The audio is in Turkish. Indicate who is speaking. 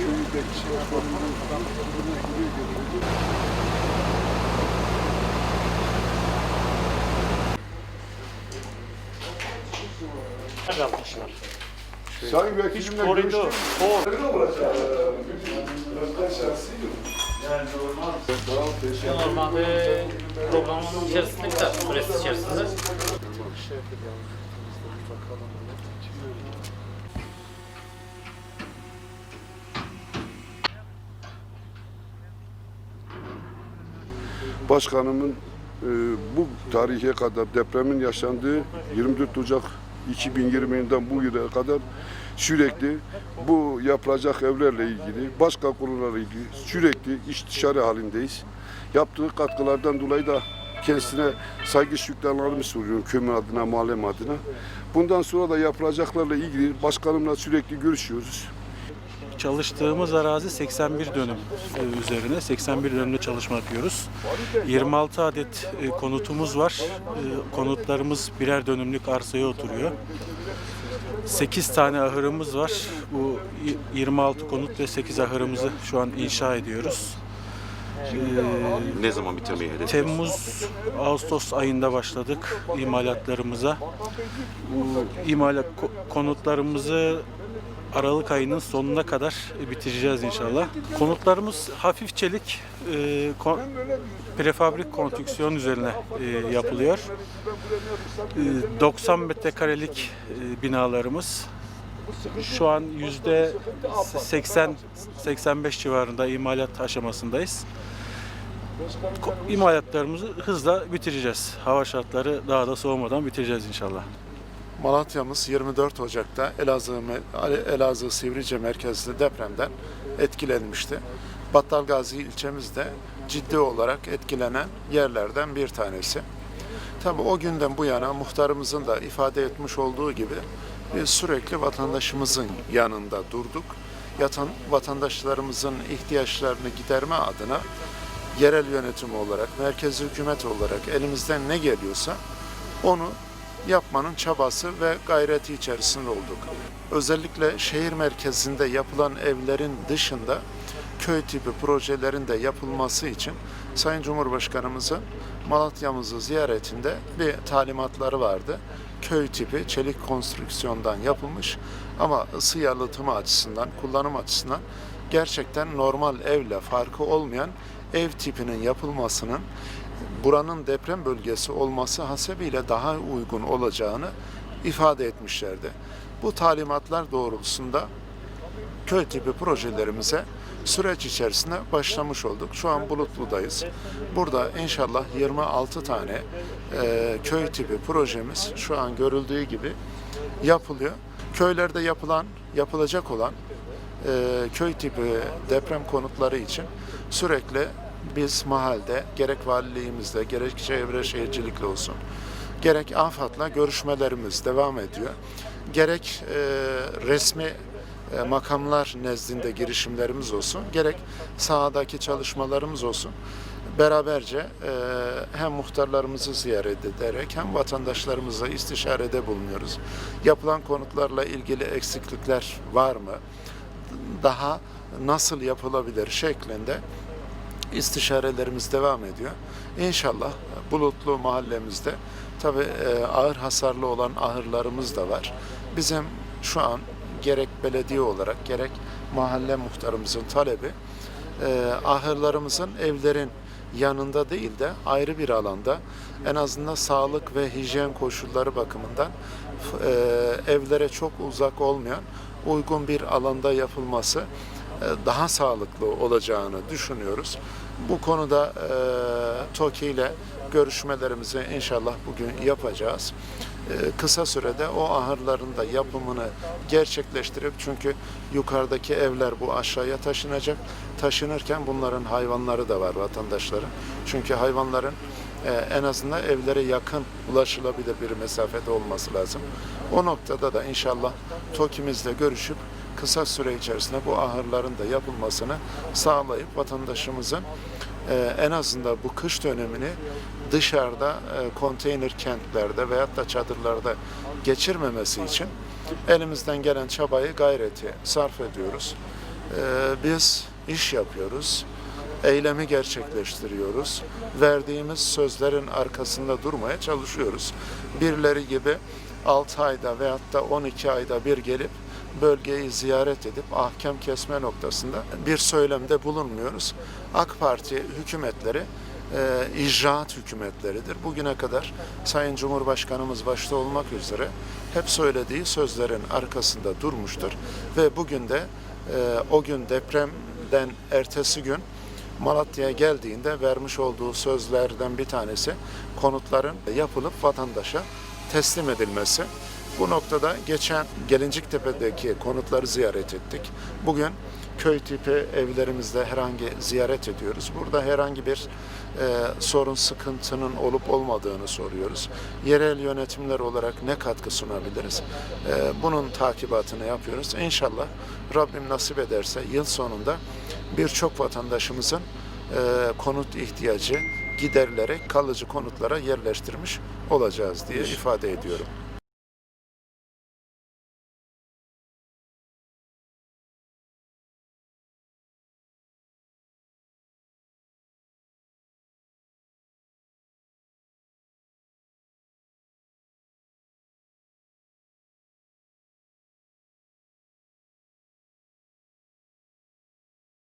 Speaker 1: şey falan birbirine giriyor götürüyor.
Speaker 2: yapmışlar.
Speaker 1: Sayın Vekilimle görüştüm.
Speaker 2: kor.
Speaker 1: Ne olacak? Ol, teşekkür ederim.
Speaker 2: Normalde programın içerisinde de süresi içerisinde.
Speaker 1: Başkanımın e, bu tarihe kadar depremin yaşandığı 24 Ocak 2020'den bu yıla kadar sürekli bu yapılacak evlerle ilgili, başka konularla ilgili sürekli istişare halindeyiz. Yaptığı katkılardan dolayı da kendisine saygı şükranlarımı soruyorum kömür adına, mahallem adına. Bundan sonra da yapılacaklarla ilgili başkanımla sürekli görüşüyoruz.
Speaker 3: Çalıştığımız arazi 81 dönüm e, üzerine 81 dönümde çalışma yapıyoruz. 26 adet e, konutumuz var. E, Konutlarımız birer dönümlük arsaya oturuyor. 8 tane ahırımız var. Bu y- 26 konut ve 8 ahırımızı şu an inşa ediyoruz.
Speaker 4: Ne zaman bitirmeyi hedefliyorsunuz?
Speaker 3: Temmuz, Ağustos ayında başladık imalatlarımıza. Bu imalat ko- konutlarımızı Aralık ayının sonuna kadar bitireceğiz inşallah. Konutlarımız hafif çelik, e, kon- prefabrik konstrüksiyon üzerine e, yapılıyor. E, 90 metrekarelik e, binalarımız. Şu an yüzde 80-85 civarında imalat aşamasındayız. İmalatlarımızı hızla bitireceğiz. Hava şartları daha da soğumadan bitireceğiz inşallah.
Speaker 5: Malatya'mız 24 Ocak'ta Elazığ, Elazığ Sivrice merkezli depremden etkilenmişti. Battalgazi ilçemiz de ciddi olarak etkilenen yerlerden bir tanesi. Tabii o günden bu yana muhtarımızın da ifade etmiş olduğu gibi biz sürekli vatandaşımızın yanında durduk. Yatan vatandaşlarımızın ihtiyaçlarını giderme adına yerel yönetim olarak, merkezi hükümet olarak elimizden ne geliyorsa onu yapmanın çabası ve gayreti içerisinde olduk. Özellikle şehir merkezinde yapılan evlerin dışında köy tipi projelerin de yapılması için Sayın Cumhurbaşkanımızın Malatya'mızı ziyaretinde bir talimatları vardı. Köy tipi çelik konstrüksiyondan yapılmış ama ısı yalıtımı açısından, kullanım açısından gerçekten normal evle farkı olmayan ev tipinin yapılmasının buranın deprem bölgesi olması hasebiyle daha uygun olacağını ifade etmişlerdi. Bu talimatlar doğrultusunda köy tipi projelerimize süreç içerisinde başlamış olduk. Şu an Bulutlu'dayız. Burada inşallah 26 tane e, köy tipi projemiz şu an görüldüğü gibi yapılıyor. Köylerde yapılan, yapılacak olan e, köy tipi deprem konutları için sürekli biz mahalde gerek valiliğimizle gerek çevre şehircilikle olsun gerek AFAD'la görüşmelerimiz devam ediyor. Gerek e, resmi e, makamlar nezdinde girişimlerimiz olsun, gerek sahadaki çalışmalarımız olsun. Beraberce e, hem muhtarlarımızı ziyaret ederek hem vatandaşlarımızla istişarede bulunuyoruz. Yapılan konutlarla ilgili eksiklikler var mı? Daha nasıl yapılabilir şeklinde istişarelerimiz devam ediyor. İnşallah Bulutlu mahallemizde tabi ağır hasarlı olan ahırlarımız da var. Bizim şu an gerek belediye olarak gerek mahalle muhtarımızın talebi e, ahırlarımızın evlerin yanında değil de ayrı bir alanda en azından sağlık ve hijyen koşulları bakımından e, evlere çok uzak olmayan uygun bir alanda yapılması e, daha sağlıklı olacağını düşünüyoruz. Bu konuda e, TOKİ ile görüşmelerimizi inşallah bugün yapacağız. E, kısa sürede o ahırların da yapımını gerçekleştirip çünkü yukarıdaki evler bu aşağıya taşınacak. Taşınırken bunların hayvanları da var vatandaşların. Çünkü hayvanların e, en azından evlere yakın ulaşılabilir bir mesafede olması lazım. O noktada da inşallah TOKİ'mizle görüşüp kısa süre içerisinde bu ahırların da yapılmasını sağlayıp vatandaşımızın e, en azından bu kış dönemini dışarıda e, konteyner kentlerde veyahut da çadırlarda geçirmemesi için elimizden gelen çabayı gayreti sarf ediyoruz. biz iş yapıyoruz, eylemi gerçekleştiriyoruz. Verdiğimiz sözlerin arkasında durmaya çalışıyoruz. Birileri gibi 6 ayda veyahut da 12 ayda bir gelip bölgeyi ziyaret edip ahkam kesme noktasında bir söylemde bulunmuyoruz. AK Parti hükümetleri e, icraat hükümetleridir. Bugüne kadar Sayın Cumhurbaşkanımız başta olmak üzere hep söylediği sözlerin arkasında durmuştur ve bugün de e, o gün depremden ertesi gün Malatya'ya geldiğinde vermiş olduğu sözlerden bir tanesi konutların yapılıp vatandaşa teslim edilmesi. Bu noktada geçen Gelinciktepe'deki konutları ziyaret ettik. Bugün köy tipi evlerimizde herhangi ziyaret ediyoruz. Burada herhangi bir e, sorun, sıkıntının olup olmadığını soruyoruz. Yerel yönetimler olarak ne katkı sunabiliriz? E, bunun takibatını yapıyoruz. İnşallah Rabbim nasip ederse yıl sonunda birçok vatandaşımızın e, konut ihtiyacı giderilerek kalıcı konutlara yerleştirmiş olacağız diye ifade ediyorum.